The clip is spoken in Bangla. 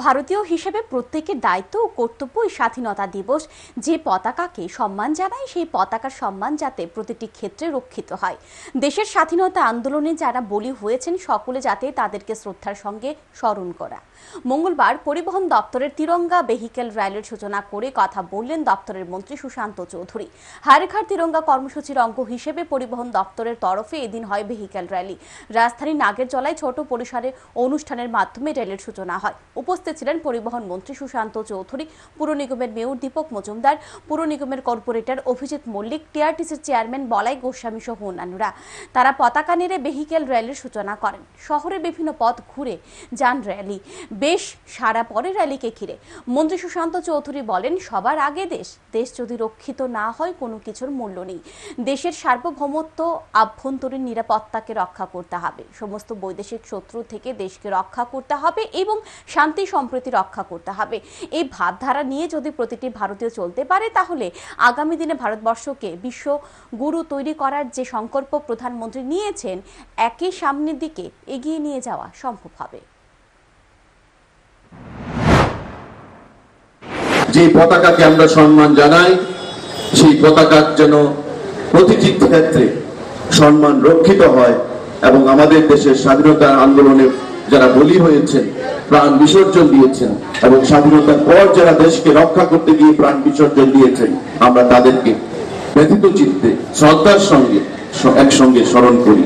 ভারতীয় হিসেবে প্রত্যেকের দায়িত্ব ও কর্তব্য স্বাধীনতা দিবস। যে পতাকাকে সম্মান জানায়, সেই পতাকার সম্মান যাতে প্রতিটি ক্ষেত্রে রক্ষিত হয়। দেশের স্বাধীনতা আন্দোলনে যারা বলি হয়েছেন, সকলে যাতে তাদেরকে শ্রদ্ধার সঙ্গে স্মরণ করা। মঙ্গলবার পরিবহন দপ্তরের তিরঙ্গা ভেহিকেল র্যালির সূচনা করে কথা বললেন দপ্তরের মন্ত্রী সুশান্ত চৌধুরী। হারেখার তিরঙ্গা কর্মসূচির অঙ্গ হিসেবে পরিবহন দপ্তরের তরফে এদিন হয় ভেহিকেল র্যালি। রাজধানী নাগেরজলায় ছোট পরিসরে অনুষ্ঠানের মাধ্যমে র্যালির সূচনা হয়। উপস্থিত ছিলেন পরিবহন মন্ত্রী সুশান্ত চৌধুরী, পুর নিগমের মেয়র দীপক মজুমদার, পুর নিগমের কর্পোরেটর অভিজিৎ মল্লিক, টিআরটিসির চেয়ারম্যান বলাই গোস্বামী সহ অন্যান্যরা। তারা পতাকা নেড়ে ভেহিকেল র্যালির সূচনা করেন। শহরের বিভিন্ন পথ ঘুরে যান র্যালি। বেশ সারা পরে র্যালিকে ঘিরে। মন্ত্রী সুশান্ত চৌধুরী বলেন, সবার আগে দেশ দেশ যদি রক্ষিত না হয়, কোনো কিছুর মূল্য নেই। দেশের সার্বভৌমত্ব, আভ্যন্তরীণ নিরাপত্তাকে রক্ষা করতে হবে। সমস্ত বৈদেশিক শত্রু থেকে দেশকে রক্ষা করতে হবে এবং শান্তি সম্প্রীতি রক্ষা করতে হবে। এই ভাবধারা নিয়ে যদি প্রতিটি ভারতীয় চলতে পারে, তাহলে আগামী দিনে ভারতবর্ষকে বিশ্ব গুরু তৈরি করার যে সংকল্প প্রধানমন্ত্রী নিয়েছেন, একই সামনের দিকে এগিয়ে নিয়ে যাওয়া সম্ভব হবে। যে পতাকাকে আমরা সম্মান জানাই, সেই পতাকার যেন প্রতিটি ক্ষেত্রে সম্মান রক্ষিত হয় এবং আমাদের দেশের স্বাধীনতা আন্দোলনে যারা বলি হয়েছেন, প্রাণ বিসর্জন দিয়েছেন, এবং স্বাধীনতার পর যারা দেশকে রক্ষা করতে গিয়ে প্রাণ বিসর্জন দিয়েছেন, আমরা তাদেরকে ব্যথিত চিত্তে শ্রদ্ধার সঙ্গে একসঙ্গে স্মরণ করি।